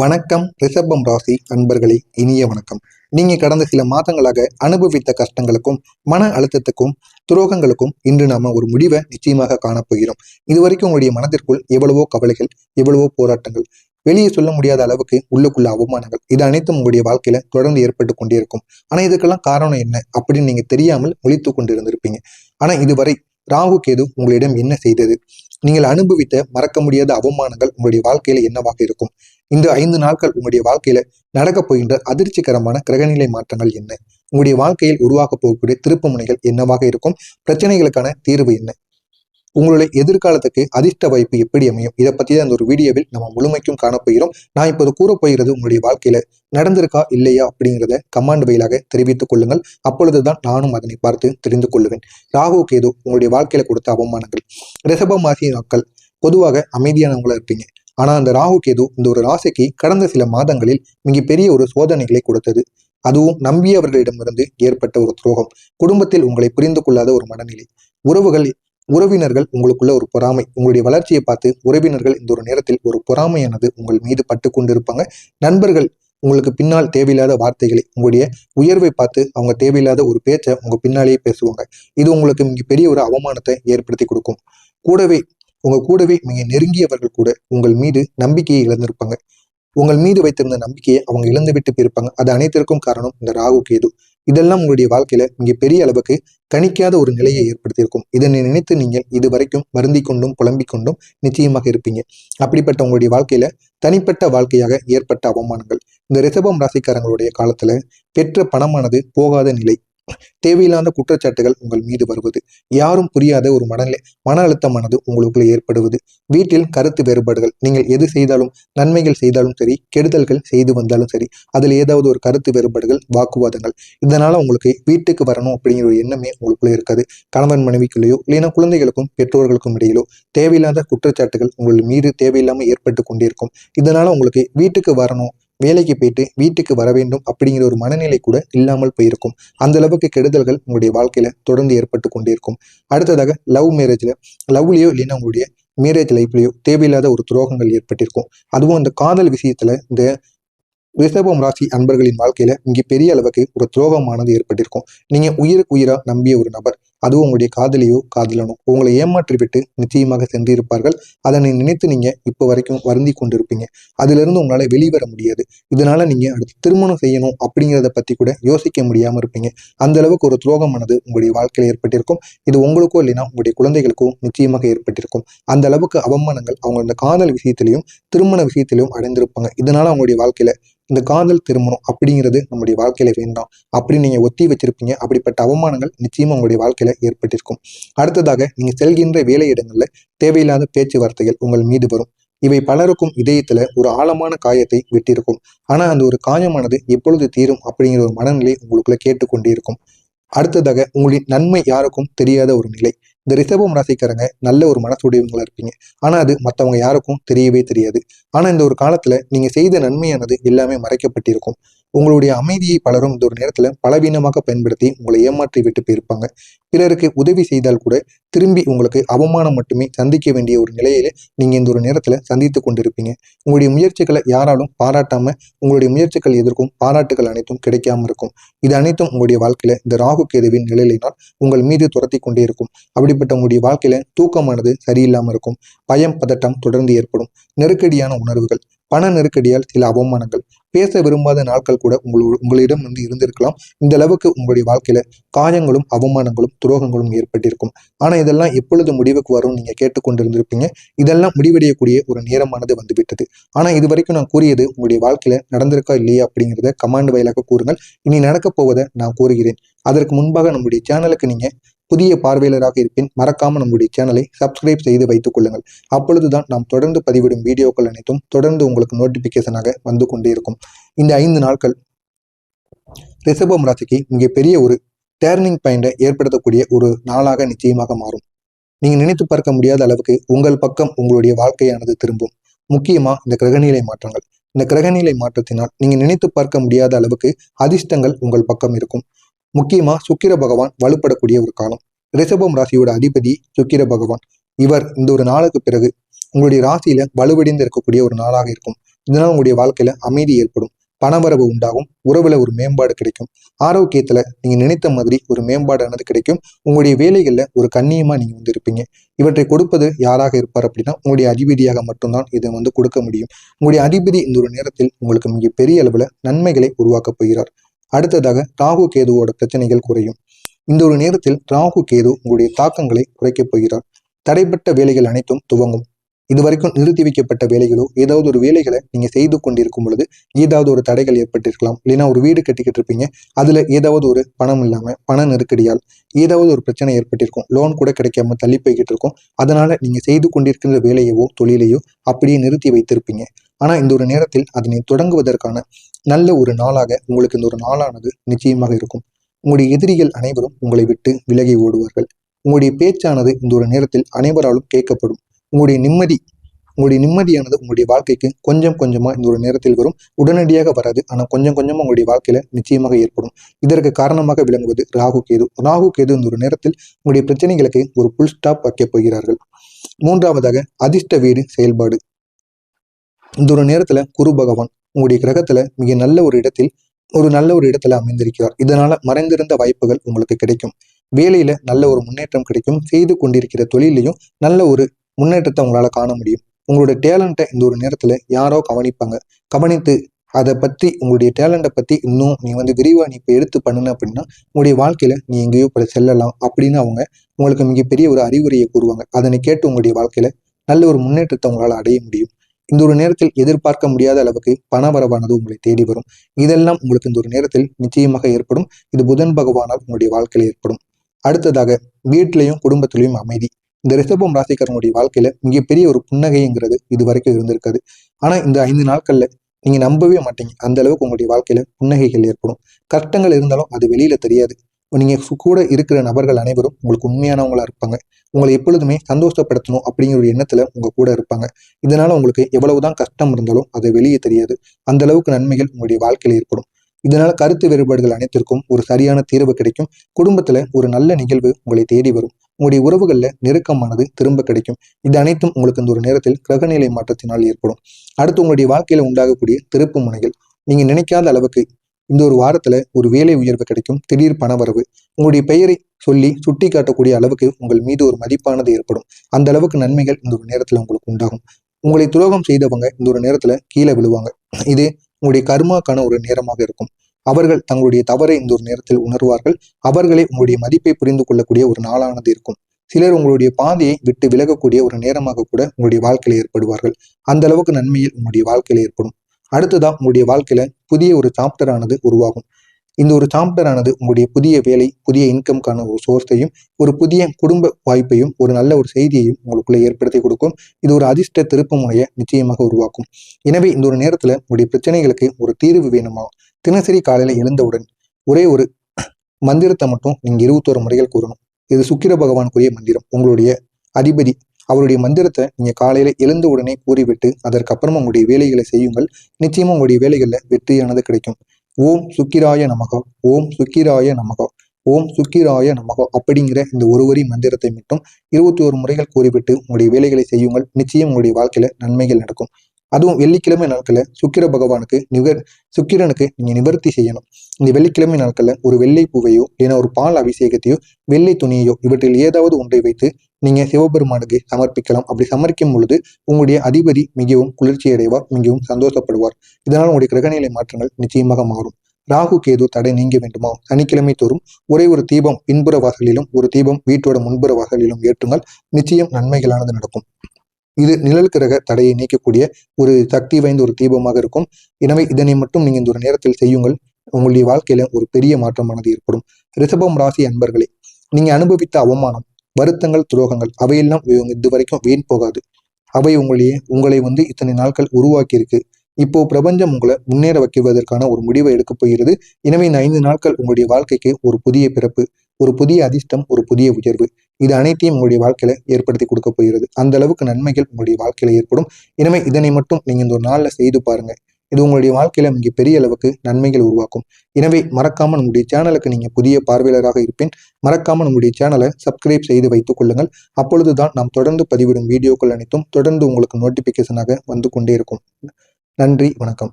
வணக்கம் ரிஷபம் ராசி அன்பர்களே இனிய வணக்கம். நீங்க கடந்த சில மாதங்களாக அனுபவித்த கஷ்டங்களுக்கும் மன அழுத்தத்துக்கும் துரோகங்களுக்கும் இன்று நாம ஒரு முடிவை நிச்சயமாக காணப்போகிறோம் இதுவரைக்கும் உங்களுடைய மனதிற்குள் எவ்வளவோ கவலைகள் எவ்வளவோ போராட்டங்கள் வெளியே சொல்ல முடியாத அளவுக்கு உள்ளுக்குள்ள அவமானங்கள் இது அனைத்தும் உங்களுடைய வாழ்க்கையில தொடர்ந்து ஏற்பட்டு கொண்டே இருக்கும். ஆனா இதுக்கெல்லாம் காரணம் என்ன அப்படின்னு நீங்க தெரியாமல் ஒழித்து கொண்டு இருந்திருப்பீங்க ஆனா இதுவரை ராகு கேது உங்களிடம் என்ன செய்தது? நீங்கள் அனுபவித்த மறக்க முடியாத அவமானங்கள் உங்களுடைய வாழ்க்கையில என்னவாக இருக்கும்? இந்த ஐந்து நாட்கள் உங்களுடைய வாழ்க்கையில நடக்கப் போகின்ற அதிர்ச்சிகரமான கிரகநிலை மாற்றங்கள் என்ன? உங்களுடைய வாழ்க்கையில் உருவாக்க போகக்கூடிய திருப்பு முனைகள் என்னவாக இருக்கும்? பிரச்சனைகளுக்கான தீர்வு என்ன? உங்களுடைய எதிர்காலத்துக்கு அதிர்ஷ்ட வாய்ப்பு எப்படி அமையும்? இதை பத்தி தான் அந்த ஒரு வீடியோவில் நம்ம முழுமைக்கும் காணப்போகிறோம் நான் இப்போது கூற போகிறது உங்களுடைய வாழ்க்கையில நடந்திருக்கா இல்லையா அப்படிங்கிறத கமாண்ட் வயலாக தெரிவித்துக் கொள்ளுங்கள். அப்பொழுதுதான் நானும் அதனை பார்த்து தெரிந்து கொள்ளுவேன். ராகு கேது உங்களுடைய வாழ்க்கையில கொடுத்த அவமானங்கள். ரிசப மாசி நாட்கள் பொதுவாக அமைதியானவங்களா இருப்பீங்க. ஆனால் அந்த ராகு கேது இந்த ஒரு ராசிக்கு கடந்த சில மாதங்களில் மிகப்பெரிய ஒரு சோதனைகளை கொடுத்தது. அதுவும் நம்பியவர்களிடமிருந்து ஏற்பட்ட ஒரு துரோகம். குடும்பத்தில் உங்களை புரிந்து கொள்ளாத ஒரு மனநிலை. உறவுகள் உறவினர்கள் உங்களுக்குள்ள ஒரு பொறாமை. உங்களுடைய வளர்ச்சியை பார்த்து உறவினர்கள் இந்த ஒரு நேரத்தில் ஒரு பொறாமையானது உங்கள் மீது பட்டு கொண்டிருப்பாங்க. நண்பர்கள் உங்களுக்கு பின்னால் தேவையில்லாத வார்த்தைகளை உங்களுடைய உயர்வை பார்த்து அவங்க தேவையில்லாத ஒரு பேச்சை உங்க பின்னாலேயே பேசுவாங்க. இது உங்களுக்கு மிகப்பெரிய ஒரு அவமானத்தை ஏற்படுத்தி கொடுக்கும். கூடவே உங்க கூடவே மிக நெருங்கியவர்கள் கூட உங்கள் மீது நம்பிக்கையை இழந்திருப்பாங்க. உங்கள் மீது வைத்திருந்த நம்பிக்கையை அவங்க இழந்து விட்டு போயிருப்பாங்க. அது அனைத்திற்கும் காரணம் இந்த ராகு கேது. இதெல்லாம் உங்களுடைய வாழ்க்கையில மிக பெரிய அளவுக்கு கணிக்காத ஒரு நிலையை ஏற்படுத்தியிருக்கும். இதனை நினைத்து நீங்கள் இது வரைக்கும் வருந்தி கொண்டும் புலம்பிக் கொண்டும் நிச்சயமாக இருப்பீங்க. அப்படிப்பட்ட உங்களுடைய வாழ்க்கையில தனிப்பட்ட வாழ்க்கையாக ஏற்பட்ட அவமானங்கள். இந்த ரிசபம் ராசிக்காரங்களுடைய காலத்துல பெற்ற பணமானது போகாத நிலை. தேவையில்லாத குற்றச்சாட்டுகள் உங்கள் மீது வருவது. யாரும் புரியாத ஒரு மனநிலை மன அழுத்தமானது உங்களுக்குள்ள ஏற்படுவது. வீட்டில் கருத்து வேறுபாடுகள் நீங்கள் எது செய்தாலும் நன்மைகள் செய்தாலும் சரி கெடுதல்கள் செய்து வந்தாலும் சரி அதில் ஏதாவது ஒரு கருத்து வேறுபாடுகள் வாக்குவாதங்கள் இதனால உங்களுக்கு வீட்டுக்கு வரணும் அப்படிங்கிற ஒரு எண்ணமே உங்களுக்குள்ள இருக்காது. கணவன் மனைவிக்குள்ளேயோ இல்லைன்னா குழந்தைகளுக்கும் பெற்றோர்களுக்கும் இடையிலோ தேவையில்லாத குற்றச்சாட்டுகள் உங்கள் மீது தேவையில்லாமல் ஏற்பட்டு கொண்டிருக்கும் இதனால உங்களுக்கு வீட்டுக்கு வரணும் வேலைக்கு போயிட்டு வீட்டுக்கு வர வேண்டும் அப்படிங்கிற ஒரு மனநிலை கூட இல்லாமல் போயிருக்கும். அந்த அளவுக்கு கெடுதல்கள் உங்களுடைய வாழ்க்கையில தொடர்ந்து ஏற்பட்டு கொண்டிருக்கும். அடுத்ததாக லவ் மேரேஜ்ல லவ்லயோ இல்லைன்னா உங்களுடைய மேரேஜ் லைஃப்லயோ தேவையில்லாத ஒரு துரோகங்கள் ஏற்பட்டிருக்கும். அதுவும் அந்த காதல் விஷயத்துல இந்த ரிஷபம் ராசி அன்பர்களின் வாழ்க்கையில இங்கே பெரிய அளவுக்கு ஒரு துரோகமானது ஏற்பட்டிருக்கும். நீங்க உயிருக்கு உயிரா நம்பிய ஒரு நபர் அதுவும் உங்களுடைய காதலியோ காதலனோ உங்களை ஏமாற்றி விட்டு நிச்சயமாக சென்றிருப்பார்கள். அதனை நினைத்து நீங்க இப்போ வரைக்கும் வருந்தி கொண்டிருப்பீங்க. அதிலிருந்து உங்களால வெளிவர முடியாது. இதனால நீங்க அடுத்து திருமணம் செய்யணும் அப்படிங்கிறத பத்தி கூட யோசிக்க முடியாம இருப்பீங்க. அந்த அளவுக்கு ஒரு துரோகமானது உங்களுடைய வாழ்க்கையில் ஏற்பட்டிருக்கும். இது உங்களுக்கோ இல்லைன்னா உங்களுடைய குழந்தைகளுக்கோ நிச்சயமாக ஏற்பட்டிருக்கும். அந்த அளவுக்கு அவமானங்கள் அவங்க இந்த காதல் விஷயத்திலையும் திருமண விஷயத்திலையும் அடைந்திருப்பாங்க. இதனால அவங்களுடைய வாழ்க்கையில இந்த காதல் திருமணம் அப்படிங்கிறது நம்முடைய வாழ்க்கையில வேண்டாம். அப்படி நீங்க ஒத்தி வச்சிருப்பீங்க. அப்படிப்பட்ட அவமானங்கள் நிச்சயமா உங்களுடைய வாழ்க்கையில ஏற்பட்டிருக்கும். அடுத்ததாக நீங்க செல்கின்ற வேலையிடங்கள்ல தேவையில்லாத பேச்சுவார்த்தைகள் உங்கள் மீது வரும். இவை பலருக்கும் இதயத்துல ஒரு ஆழமான காயத்தை விட்டிருக்கும். ஆனா அந்த ஒரு காயமானது எப்பொழுது தீரும் அப்படிங்கிற ஒரு மனநிலை உங்களுக்குள்ள கேட்டுக்கொண்டே இருக்கும். அடுத்ததாக உங்களின் நன்மை யாருக்கும் தெரியாத ஒரு நிலை. இந்த ரிஷபம் ராசிக்காரங்க நல்ல ஒரு மனசுடையவங்களா இருப்பீங்க. ஆனா அது மற்றவங்க யாருக்கும் தெரியவே தெரியாது. ஆனா இந்த ஒரு காலத்துல நீங்க செய்த நன்மையானது எல்லாமே மறைக்கப்பட்டிருக்கும். உங்களுடைய அமைதியை பலரும் இந்த ஒரு நேரத்துல பலவீனமாக பயன்படுத்தி உங்களை ஏமாற்றி விட்டு போயிருப்பாங்க. பிறருக்கு உதவி செய்தால் கூட திரும்பி உங்களுக்கு அவமானம் மட்டுமே சந்திக்க வேண்டிய ஒரு நிலையில நீங்க இந்த ஒரு நேரத்துல சந்தித்து கொண்டிருப்பீங்க. உங்களுடைய முயற்சிகளை யாராலும் பாராட்டாம உங்களுடைய முயற்சிகள் எதிர்க்கும் பாராட்டுகள் அனைத்தும் கிடைக்காம இருக்கும். இது அனைத்தும் உங்களுடைய வாழ்க்கையில இந்த ராகு கேதுவின் நிலையினால் உங்கள் மீது துரத்தி கொண்டே இருக்கும். அப்படிப்பட்ட உங்களுடைய வாழ்க்கையில தூக்கமானது சரியில்லாம இருக்கும். பயம் பதட்டம் தொடர்ந்து ஏற்படும். நெருக்கடியான உணர்வுகள் பண நெருக்கடியால் சில அவமானங்கள் பேச விரும்பாத நாட்கள் கூட உங்களோட உங்களிடம் வந்து இருந்திருக்கலாம். இந்த அளவுக்கு உங்களுடைய வாழ்க்கையில காயங்களும் அவமானங்களும் துரோகங்களும் ஏற்பட்டிருக்கும். ஆனா இதெல்லாம் எப்பொழுது முடிவுக்கு வரும் நீங்க கேட்டுக்கொண்டிருந்திருப்பீங்க. இதெல்லாம் முடிவடையக்கூடிய ஒரு நேரமானது வந்துவிட்டது. ஆனா இது வரைக்கும் நான் கூறியது உங்களுடைய வாழ்க்கையில நடந்திருக்கா இல்லையா அப்படிங்கிறத கமாண்ட் வாயிலாக கூறுங்கள். இனி நடக்கப் போவதை நான் கூறுகிறேன். அதற்கு முன்பாக நம்முடைய சேனலுக்கு நீங்க புதிய பார்வையாளராக இருப்பின் மறக்காம நம்முடைய சேனலை சப்ஸ்கிரைப் செய்து வைத்துக் கொள்ளுங்கள். அப்பொழுதுதான் நாம் தொடர்ந்து பதிவிடும் வீடியோக்கள் அனைத்தும் தொடர்ந்து உங்களுக்கு நோட்டிபிகேஷனாக வந்து கொண்டே இருக்கும். இந்த ஐந்து நாட்கள் ரிஷபம் ராசிக்கு மிக பெரிய ஒரு டேர்னிங் பாயிண்டை ஏற்படுத்தக்கூடிய ஒரு நாளாக நிச்சயமாக மாறும். நீங்கள் நினைத்து பார்க்க முடியாத அளவுக்கு உங்கள் பக்கம் உங்களுடைய வாழ்க்கையானது திரும்பும். முக்கியமாக இந்த கிரகநிலை மாற்றங்கள். இந்த கிரகநிலை மாற்றத்தினால் நீங்கள் நினைத்து பார்க்க முடியாத அளவுக்கு அதிர்ஷ்டங்கள் உங்கள் பக்கம் இருக்கும். முக்கியமா சுக்கிர பகவான் வலுப்படக்கூடிய ஒரு காலம். ரிஷபம் ராசியோட அதிபதி சுக்கிர பகவான். இவர் இந்த ஒரு நாளுக்கு பிறகு உங்களுடைய ராசியில வலுவடைந்து இருக்கக்கூடிய ஒரு நாளாக இருக்கும். இதனால் உங்களுடைய வாழ்க்கையில அமைதி ஏற்படும். பணவரவு உண்டாகும். உறவுல ஒரு மேம்பாடு கிடைக்கும். ஆரோக்கியத்துல நீங்க நினைத்த மாதிரி ஒரு மேம்பாடானது கிடைக்கும். உங்களுடைய வேலைகள்ல ஒரு கண்ணியமா நீங்க வந்து இருப்பீங்க இவற்றை கொடுப்பது யாராக இருப்பார் அப்படின்னா உங்களுடைய அதிபதியாக மட்டும்தான் இதை வந்து கொடுக்க முடியும். உங்களுடைய அதிபதி இந்த ஒரு நேரத்தில் உங்களுக்கு மிக பெரிய அளவுல நன்மைகளை உருவாக்கப் போகிறார். அடுத்ததாக ராகு கேதுவோட பிரச்சனைகள் குறையும். இந்த ஒரு நேரத்தில் ராகு கேது உங்களுடைய தாக்கங்களை குறைக்கப் போகிறார். தடைப்பட்ட வேலைகள் அனைத்தும் துவங்கும். இது வரைக்கும் நிறுத்தி வைக்கப்பட்ட வேலைகளோ ஏதாவது ஒரு வேலைகளை நீங்க செய்து கொண்டிருக்கும் பொழுது ஏதாவது ஒரு தடைகள் ஏற்பட்டிருக்கலாம் இல்லைன்னா ஒரு வீடு கட்டிக்கிட்டு இருப்பீங்க அதுல ஏதாவது ஒரு பணம் இல்லாம பண நெருக்கடியால் ஏதாவது ஒரு பிரச்சனை ஏற்பட்டிருக்கும் லோன் கூட கிடைக்காம தள்ளி போய்கிட்டு இருக்கும் அதனால நீங்க செய்து கொண்டிருக்கின்ற வேலையவோ தொழிலையோ அப்படியே நிறுத்தி வைத்திருப்பீங்க. ஆனா இந்த ஒரு நேரத்தில் அதனை தொடங்குவதற்கான நல்ல ஒரு நாளாக உங்களுக்கு இந்த ஒரு நாளானது நிச்சயமாக இருக்கும். உங்களுடைய எதிரிகள் அனைவரும் உங்களை விட்டு விலகி ஓடுவார்கள். உங்களுடைய பேச்சானது இந்த ஒரு நேரத்தில் அனைவராலும் கேட்கப்படும். உங்களுடைய நிம்மதி உங்களுடைய நிம்மதியானது உங்களுடைய வாழ்க்கைக்கு கொஞ்சம் கொஞ்சமா இந்த ஒரு நேரத்தில் வரும். உடனடியாக வராது. ஆனால் கொஞ்சம் கொஞ்சமாக உங்களுடைய வாழ்க்கையில நிச்சயமாக ஏற்படும். இதற்கு காரணமாக விளங்குவது ராகு கேது. ராகு கேது இந்த ஒரு நேரத்தில் உங்களுடைய பிரச்சனைகளுக்கு ஒரு புல் ஸ்டாப் வைக்கப் போகிறார்கள். மூன்றாவதாக அதிர்ஷ்ட வீடு செயல்பாடு. இந்த ஒரு நேரத்துல குரு பகவான் உங்களுடைய கிரகத்துல மிக நல்ல ஒரு இடத்தில் ஒரு நல்ல ஒரு இடத்துல அமைந்திருக்கிறார். இதனால மறைந்திருந்த வாய்ப்புகள் உங்களுக்கு கிடைக்கும். வேலையில நல்ல ஒரு முன்னேற்றம் கிடைக்கும். செய்து கொண்டிருக்கிற தொழிலையும் நல்ல ஒரு முன்னேற்றத்தை உங்களால் காண முடியும். உங்களோட டேலண்ட்டை இந்த ஒரு நேரத்தில் யாரோ கவனிப்பாங்க. கவனித்து அதை பற்றி உங்களுடைய டேலண்ட்டை பற்றி இன்னும் நீ வந்து விரிவாக நீ இப்போ எடுத்து பண்ணுன அப்படின்னா உங்களுடைய வாழ்க்கையில் நீ எங்கேயோ இப்போ செல்லலாம் அப்படின்னு அவங்க உங்களுக்கு மிகப்பெரிய ஒரு அறிவுரையை கூறுவாங்க. அதனை கேட்டு உங்களுடைய வாழ்க்கையில் நல்ல ஒரு முன்னேற்றத்தை உங்களால் அடைய முடியும். இந்த ஒரு நேரத்தில் எதிர்பார்க்க முடியாத அளவுக்கு பண வரவானது உங்களை தேடி வரும். இதெல்லாம் உங்களுக்கு இந்த ஒரு நேரத்தில் நிச்சயமாக ஏற்படும். இது புதன் பகவானால் உங்களுடைய வாழ்க்கையில் ஏற்படும். அடுத்ததாக வீட்டிலையும் குடும்பத்திலையும் அமைதி. இந்த ரிஷபம் ராசிக்காரனுடைய வாழ்க்கையில மிகப்பெரிய ஒரு புன்னகைங்கிறது இது வரைக்கும் இருந்திருக்காது. ஆனா இந்த ஐந்து நாட்கள்ல நீங்க நம்பவே மாட்டீங்க. அந்த அளவுக்கு உங்களுடைய வாழ்க்கையில புன்னகைகள் ஏற்படும். கஷ்டங்கள் இருந்தாலும் அது வெளியில தெரியாது. நீங்க கூட இருக்கிற நபர்கள் அனைவரும் உங்களுக்கு உண்மையானவங்களா இருப்பாங்க. உங்களை எப்பொழுதுமே சந்தோஷப்படுத்தணும் அப்படிங்கிற ஒரு எண்ணத்துல உங்க கூட இருப்பாங்க. இதனால உங்களுக்கு எவ்வளவுதான் கஷ்டம் இருந்தாலும் அது வெளியே தெரியாது. அந்த அளவுக்கு நன்மைகள் உங்களுடைய வாழ்க்கையில ஏற்படும். இதனால கருத்து வேறுபாடுகள் அனைத்திற்கும் ஒரு சரியான தீர்வு கிடைக்கும். குடும்பத்துல ஒரு நல்ல நிகழ்வு உங்களை தேடி வரும். உங்களுடைய உறவுகளில் நெருக்கமானது திரும்ப கிடைக்கும். இது அனைத்தும் உங்களுக்கு இந்த ஒரு நேரத்தில் கிரகநிலை மாற்றத்தினால் ஏற்படும். அடுத்து உங்களுடைய வாழ்க்கையில் உண்டாகக்கூடிய திருப்பு முனைகள். நீங்கள் நினைக்காத அளவுக்கு இந்த ஒரு வாரத்தில் ஒரு வேலை உயர்வு கிடைக்கும். திடீர் பணவரவு உங்களுடைய பெயரை சொல்லி சுட்டி காட்டக்கூடிய அளவுக்கு உங்கள் மீது ஒரு மதிப்பானது ஏற்படும். அந்த அளவுக்கு நன்மைகள் இந்த ஒரு நேரத்தில் உங்களுக்கு உண்டாகும். உங்களை துரோகம் செய்தவங்க இந்த ஒரு நேரத்தில் கீழே விழுவாங்க. இது உங்களுடைய கர்மாக்கான ஒரு நேரமாக இருக்கும். அவர்கள் தங்களுடைய தவறை இந்த ஒரு நேரத்தில் உணர்வார்கள். அவர்களே உங்களுடைய மதிப்பை புரிந்து கொள்ளக்கூடிய ஒரு நாளானது இருக்கும். சிலர் உங்களுடைய பாதையை விட்டு விலகக்கூடிய ஒரு நேரமாக கூட உங்களுடைய வாழ்க்கையில் ஏற்படுவார்கள். அந்த அளவுக்கு நன்மையில் உங்களுடைய வாழ்க்கையில் ஏற்படும். அடுத்ததான் உங்களுடைய வாழ்க்கையில புதிய ஒரு சாப்டர் ஆனது உருவாகும். இந்த ஒரு சாப்டர் ஆனது உங்களுடைய புதிய வேலை புதிய இன்கம்கான ஒரு சோர்ஸையும் ஒரு புதிய குடும்ப வாய்ப்பையும் ஒரு நல்ல ஒரு செய்தியையும் உங்களுக்குள்ள ஏற்படுத்தி கொடுக்கும். இது ஒரு அதிர்ஷ்ட திருப்பு முனையை நிச்சயமாக உருவாக்கும். எனவே இந்த ஒரு நேரத்துல உங்களுடைய பிரச்சனைகளுக்கு ஒரு தீர்வு வேணுமா? தினசரி காலையில எழுந்தவுடன் ஒரே ஒரு மந்திரத்தை மட்டும் நீங்க இருபத்தோரு முறைகள் கூறணும். இது சுக்கிர பகவானுக்குரிய மந்திரம். உங்களுடைய அதிபதி அவருடைய மந்திரத்தை நீங்க காலையில எழுந்த உடனே கூறிவிட்டு அதற்கப்புறமா உங்களுடைய வேலைகளை செய்யுங்கள். நிச்சயமா உங்களுடைய வேலைகள்ல வெற்றியானது கிடைக்கும். ஓம் சுக்கிராய நமகா ஓம் சுக்கிராய நமகா ஓம் சுக்கிராய நமகா அப்படிங்கிற இந்த ஒரு வரி மந்திரத்தை மட்டும் இருபத்தி ஒரு முறைகள் கூறிவிட்டு உங்களுடைய வேலைகளை செய்யுங்கள். நிச்சயம் உங்களுடைய வாழ்க்கையில நன்மைகள் நடக்கும். அதுவும் வெள்ளிக்கிழமை நாட்களில் சுக்கிர பகவானுக்கு நிவர் சுக்கிரனுக்கு நீங்க நிவர்த்தி செய்யணும். இந்த வெள்ளிக்கிழமை நாட்களில் ஒரு வெள்ளை பூவையோ இல்லைன்னா ஒரு பால் அபிஷேகத்தையோ வெள்ளை துணியையோ இவற்றில் ஏதாவது ஒன்றை வைத்து நீங்க சிவபெருமானுக்கு சமர்ப்பிக்கலாம். அப்படி சமர்ப்பிக்கும் பொழுது உங்களுடைய அதிபதி மிகவும் குளிர்ச்சி அடைவார் மிகவும் சந்தோஷப்படுவார். இதனால் உங்களுடைய கிரகநிலை மாற்றங்கள் நிச்சயமாக மாறும். ராகு கேது தடை நீங்க வேண்டுமா? சனிக்கிழமை தோறும் ஒரே ஒரு தீபம் பின்புற வாசலிலும் ஒரு தீபம் வீட்டோட முன்புற வாசலிலும் ஏற்றுங்கள். நிச்சயம் நன்மைகளானது நடக்கும். இது நிழல் கிரக தடையை நீக்கக்கூடிய ஒரு சக்தி வாய்ந்த ஒரு தீபமாக இருக்கும். எனவே இதனை மட்டும் நீங்க இந்த ஒரு நேரத்தில் செய்யுங்கள். உங்களுடைய வாழ்க்கையில ஒரு பெரிய மாற்றமானது ஏற்படும். ரிஷபம் ராசி அன்பர்களே நீங்க அனுபவித்த அவமானம் வருத்தங்கள் துரோகங்கள் அவையெல்லாம் இதுவரைக்கும் வீண் போகாது. அவை உங்களையே உங்களை வந்து இத்தனை நாட்கள் உருவாக்கி இருக்கு இப்போ பிரபஞ்சம் உங்களை முன்னேற வைக்குவதற்கான ஒரு முடிவை எடுக்க போகிறது. எனவே இந்த ஐந்து நாட்கள் உங்களுடைய வாழ்க்கைக்கு ஒரு புதிய பிறப்பு. ஒரு புதிய அதிர்ஷ்டம் ஒரு புதிய உயர்வு. இது அனைத்தையும் உங்களுடைய வாழ்க்கையில ஏற்படுத்தி கொடுக்க போகிறது. அந்த அளவுக்கு நன்மைகள் உங்களுடைய வாழ்க்கையில ஏற்படும். எனவே இதனை மட்டும் நீங்க இந்த ஒரு நாள்ல செய்து பாருங்க. இது உங்களுடைய வாழ்க்கையில மிக பெரிய அளவுக்கு நன்மைகள் உருவாக்கும். எனவே மறக்காம நம்முடைய சேனலுக்கு நீங்க புதிய பார்வையாளராக இருப்பேன். மறக்காம நம்முடைய சேனலை சப்ஸ்கிரைப் செய்து வைத்துக் கொள்ளுங்கள். அப்பொழுதுதான் நாம் தொடர்ந்து பதிவிடும் வீடியோக்கள் அனைத்தும் தொடர்ந்து உங்களுக்கு நோட்டிபிகேஷனாக வந்து கொண்டே இருக்கும். நன்றி வணக்கம்.